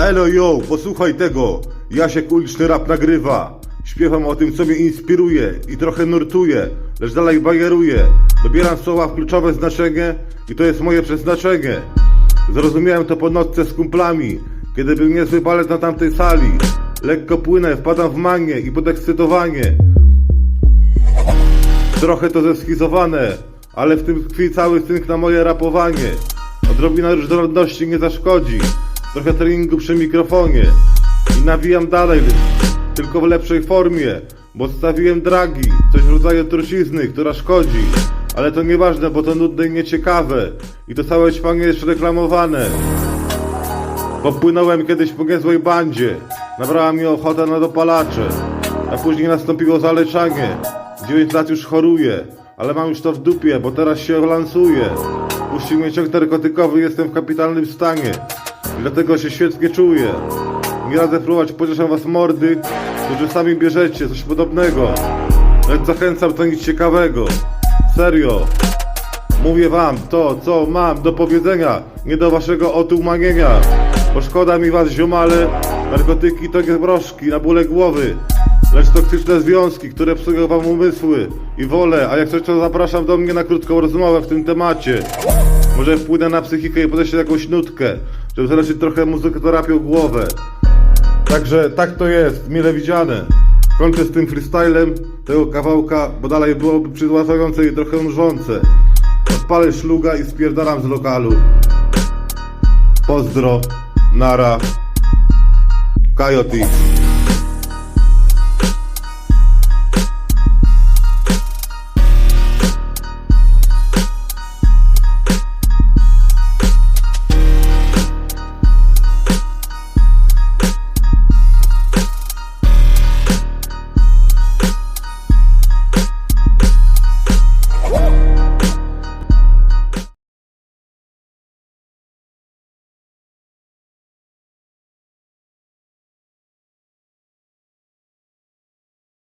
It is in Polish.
Elo yo, posłuchaj tego. Jasiek uliczny rap nagrywa. Śpiewam o tym, co mnie inspiruje i trochę nurtuje, lecz dalej bajeruję. Dobieram słowa w kluczowe znaczenie i to jest moje przeznaczenie. Zrozumiałem to po nocce z kumplami, kiedy był niezły balet na tamtej sali. Lekko płynę, wpadam w manię i podekscytowanie. Trochę to zeskizowane, ale w tym tkwi cały cynk na moje rapowanie. Odrobina różnorodności nie zaszkodzi. Trochę treningu przy mikrofonie. I nawijam dalej, tylko w lepszej formie. Bo zostawiłem dragi, coś w rodzaju trucizny, która szkodzi. Ale to nieważne, bo to nudne i nieciekawe. I to całe ćpanie jest reklamowane. Popłynąłem kiedyś po niezłej bandzie. Nabrała mi ochota na dopalacze. A później nastąpiło zaleczanie. 9 lat już choruję, ale mam już to w dupie, bo teraz się lansuję. Puścił mnie ciąg narkotykowy, jestem w kapitalnym stanie. Dlatego się świetnie czuję. Nie radzę próbować, pocieszam was mordy, którzy sami bierzecie coś podobnego. Lecz zachęcam do nic ciekawego. Serio. Mówię wam to, co mam do powiedzenia, nie do waszego otumanienia. Bo szkoda mi was, ziomale, narkotyki to nie broszki na bóle głowy, lecz toksyczne związki, które psują wam umysły i wolę, a jak coś to zapraszam do mnie na krótką rozmowę w tym temacie. Może wpłynę na psychikę i podeślę jakąś nutkę, żeby zaleczyć trochę muzykoterapią głowę. Także tak to jest, mile widziane. Kończę z tym freestylem tego kawałka, bo dalej byłoby przytłaczające i trochę nużące. Odpalę szluga i spierdalam z lokalu. Pozdro, nara, Coyote.